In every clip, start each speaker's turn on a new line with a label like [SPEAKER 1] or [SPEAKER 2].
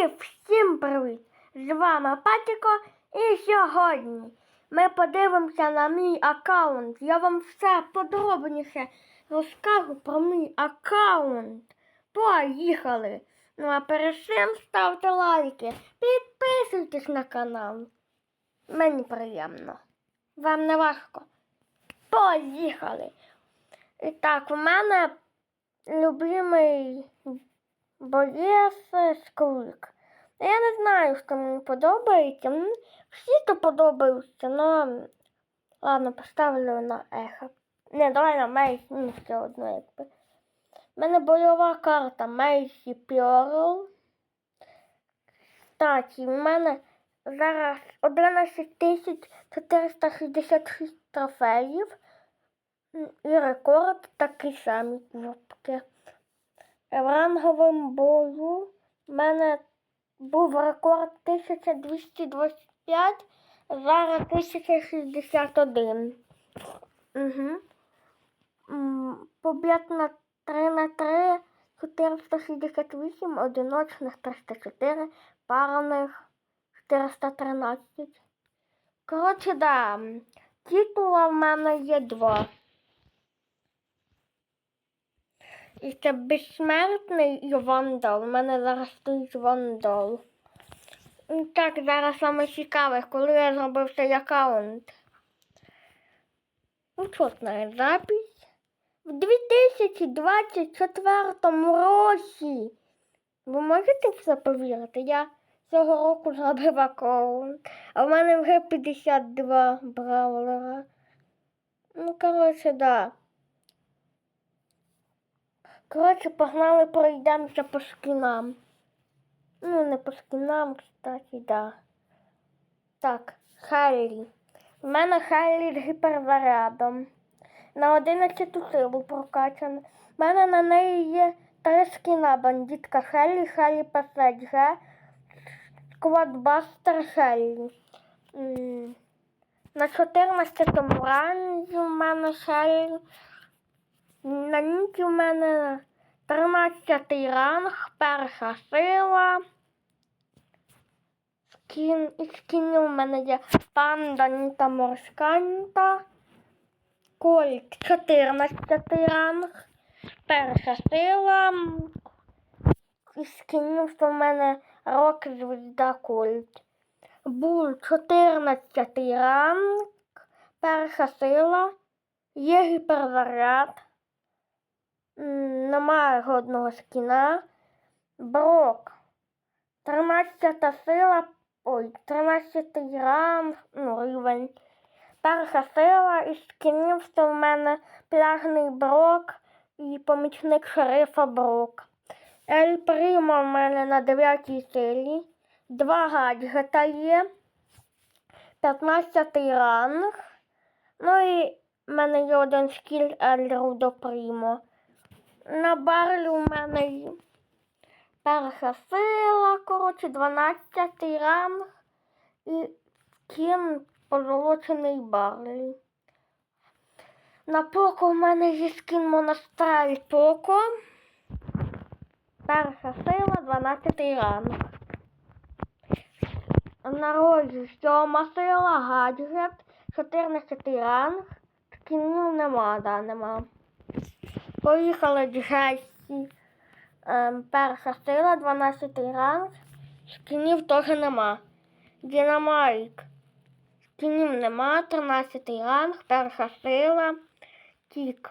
[SPEAKER 1] Всім привіт! З вами Патіко і сьогодні ми подивимося на мій аккаунт. Я вам все подробніше розкажу про мій аккаунт. Поїхали! Ну а перед цим ставте лайки, підписуйтесь на канал. Мені приємно. Вам не важко. Поїхали! І так, у мене любимий боєс сквик. Я не знаю, що мені подобається. Всі то подобаються, але ладно, поставлю на ехо. Не, давай на Мейсі, ну все одно якби. У мене бойова карта Мейсі Пьорл. Кстати, в мене зараз 11 466 трофеїв. І рекорд такий самий кнопки. В ранговому бою в мене був рекорд 1225, зараз 1061. Угу. Побід на 3 на 3, 468, одиночних 304, парних 413. Коротше, да, титула в мене є два. І це безсмертний вандал. У мене зараз стоїть вандал. Так, зараз саме цікаве, коли я зробив цей аккаунт. Учетна запись. В 2024 році. Ви можете в це повірити? Я цього року зробив аккаунт. А в мене вже 52 бравлера. Ну, коротше, да. Коротше, погнали пройдемося по скінам. Ну, не по скінам, кстати, да. Так, Хайлі. У мене Хайлі з гіперзарядом. На 11 силу прокачана. У мене на неї є три скіна. Бандитка Хеллі, Хеллі ПСГ, Сквадбастер Хеллі. На 14 ранзі у мене Хеллі. На ніч у мене 13 ранг, перша сила. Скін, і скінів у мене є панда Ніта морська Ніта. Кольт 14 ранг, перша сила. І скінів, в мене рок звізда Кольт. Бул 14 ранг, перша сила. Є гіперзаряд. Немає жодного скіна. Брок. 13 сила. Ой, 13 ранг, ну, рівень. Перша сила і скінів, що в мене пляжний брок і помічник шерифа Брок. Ель Примо в мене на 9 силі. Два гаджета є. 15 ранг. Ну і в мене є один скіл Ель Рудо Примо. На барлі у мене перша сила, коротше, 12 ранг і кін позолочений барлі. На поко в мене є скін монастраль поко. Перша сила, 12 ранг. На розі сьома сила, гаджет, 14 ранг. Скінів нема, да, нема. Поїхали Джесі. Ем, перша сила, 12 ранг. Скінів теж нема. Дінамайк. Скінів нема, 13 ранг, перша сила. Тік.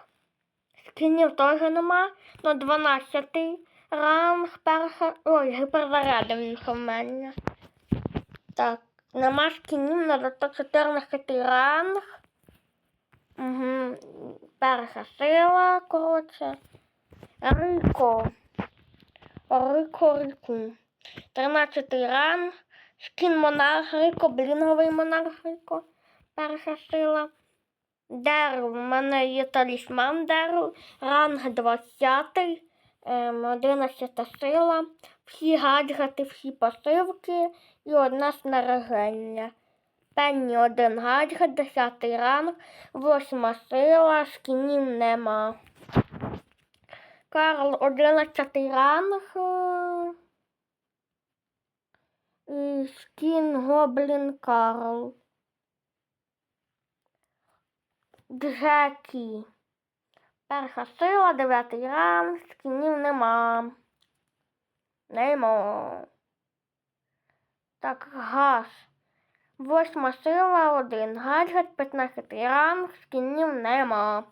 [SPEAKER 1] Скінів теж нема, но 12 ранг, перша. Ой, гіперзаряди він в мене. Так, нема скінів, на зато 14 ранг. Угу. Перша сила, коротше. Рико. Рико Рику. 13 ранг. Скін монарх Рико, блінговий монарх Рико. Перша сила. Дерл. У мене є талісман Дерл. Ранг 20. Ем, 11 сила. Всі гаджети, всі пасивки і одне снаряження. Пенні один гаджет, 10 ранг, 8 сила, скінів нема. Карл 11 ранг. І скін Гоблін Карл. Джекі. Перша сила, дев'ятий ранг, скінів нема. Нема. Так, газ. Восьма сила, один. Гаджет, 15 ранг, скінів нема.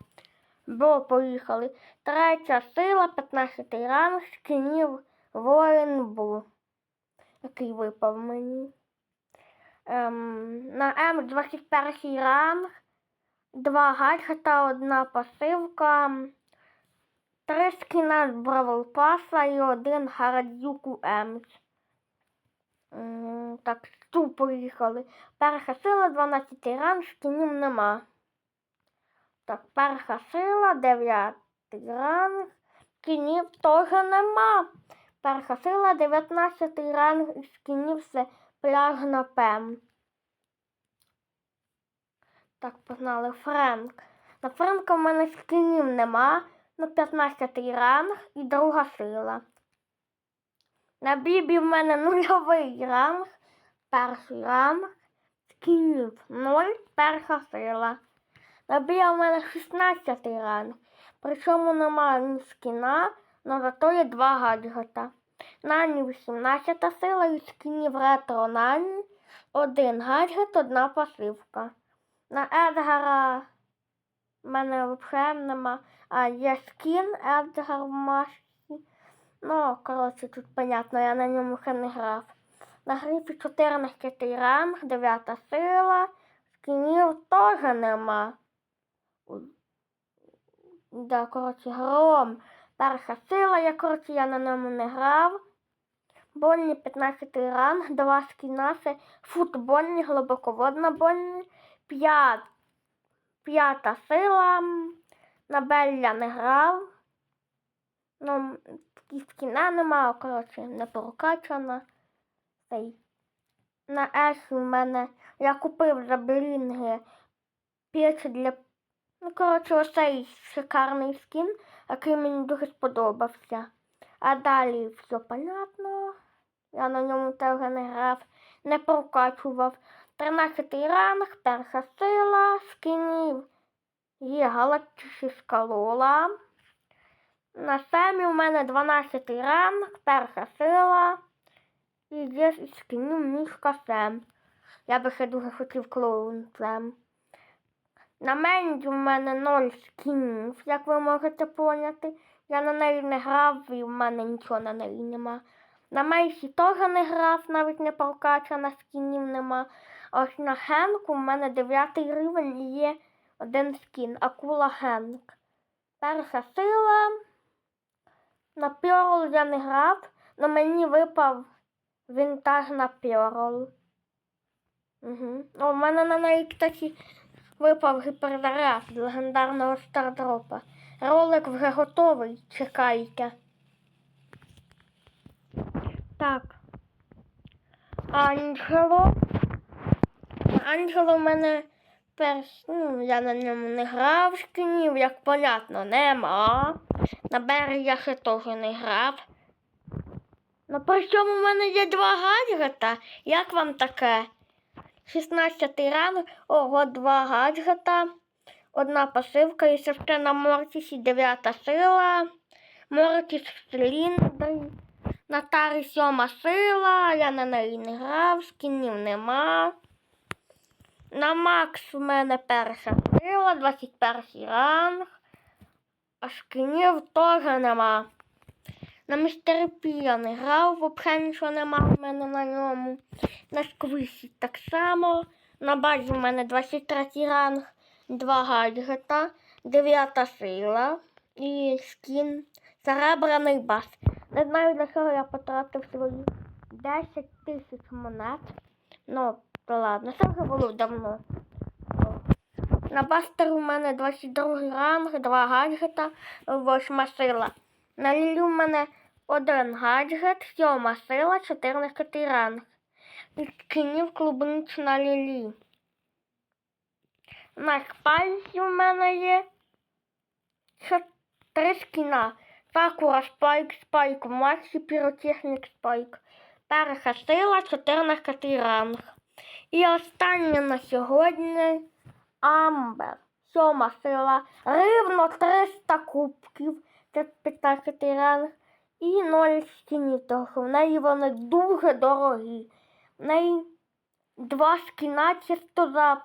[SPEAKER 1] Бо поїхали. Третя сила, 15 ранг, скінів воїн Бу. Який випав мені. Ем, на М 21 ранг. Два гаджета, одна пасивка. Три скіна з Бравл Паса і один Харадзюку Емс. М, Так, ту поїхали. Перша сила, 12 ранг, скінів нема. Так, перша сила, 9 ранг, скінів теж нема. Перша сила, 19 ранг, і скінів все пляжна пем. Так, погнали. Френк. На Френка в мене скінів нема. На 15 ранг і друга сила. На Бібі в мене нульовий ранг, перший ранг, скінів 0, перша сила. На Біа в мене 16 ранг. Причому немає ні скіна, але зато є два гаджета. Нані 18 сила і скінів ретро Нані. Один гаджет, одна пасивка. На Едгара в мене взагалі нема. А є скін Едгар в масці. Ну, коротше, тут понятно, я на ньому ще не грав. На грифі 14 ранг, 9 сила, скінів теж нема. Да, коротше, гром. Перша сила, я, коротше, я на ньому не грав. Больні 15 ранг, два скіна, це футбольні, глибоководна больні, п'ят, п'ята сила, на Беллі я не грав. Ну, скіна нема, коротше, не прокачана. Цей. На Есі в мене я купив за блінги піч для. Ну, коротше, оцей шикарний скін, який мені дуже сподобався. А далі все понятно. Я на ньому теж не грав, не прокачував. 13 ранг, перша сила, скінів. Є галактична лола. На семі у мене 12 ранг, перша сила. І є мішка Сем. Я би ще дуже хотів клоун Сем. На менді у мене 0 скінів, як ви можете поняти. Я на неї не грав і в мене нічого на неї нема. На Мейсі теж не грав, навіть не прокачана, скінів нема. Ось на Генку у мене 9 рівень і є один скін. Акула Генк. Перша сила. На Пьорл я не грав, але мені випав вінтаж на Пьорл. Угу. О, у мене на неї, кстати, випав гіперзаряд з легендарного стардропа. Ролик вже готовий, чекайте. Так. Анджело. Анджело в мене перш, ну, я на ньому не грав шкінів, як понятно, нема. На берег я ще теж не грав. Ну при чому в мене є два гаджета? Як вам таке? 16 ранг, ого, два гаджета, одна пасивка і ще на Мортісі 9 сила. Мортіс Сліндай. На сьома сила, я на неї не грав, скінів нема. На Макс в мене перша сила, 21 ранг. А скінів теж нема. На містері Пі я не грав, взагалі нічого нема в мене на ньому. На сквисі так само. На базі в мене 23 ранг, два гаджета, 9 сила і скін. Серебряний бас. Не знаю, для чого я потратив свої 10 тисяч монет. Ну, то ладно, це вже було давно. На бастер у мене 22 ранг, 2 гаджета, 8 сила. На лілю в мене один гаджет, 7 сила, 14 ранг. І клубнична лілі. На шпальці у мене є три скіна. Сакура Спайк, Спайк Максі, Піротехнік Спайк. Перша сила 14 ранг. І остання на сьогодні Амбер. Сьома сила. Рівно 300 кубків. Це 15 ранг. І 0 скінів трохи. В неї вони дуже дорогі. В неї два скіна чисто за,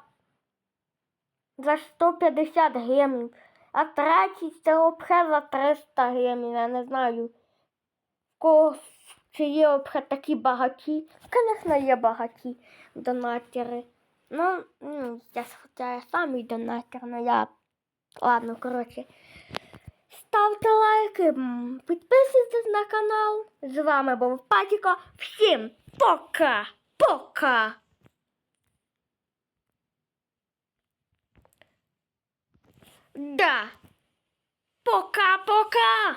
[SPEAKER 1] за 150 гемів. А третій це взагалі за 300 гемів. Я не знаю. Кого чи є взагалі такі багаті. Звісно, є багаті донатери. Ну, ну я, хоча я самий донатер, но я. Ладно, коротше. Ставте лайки, підписуйтесь на канал. З вами був Патіко. Всім пока! Пока! Да. Пока-пока!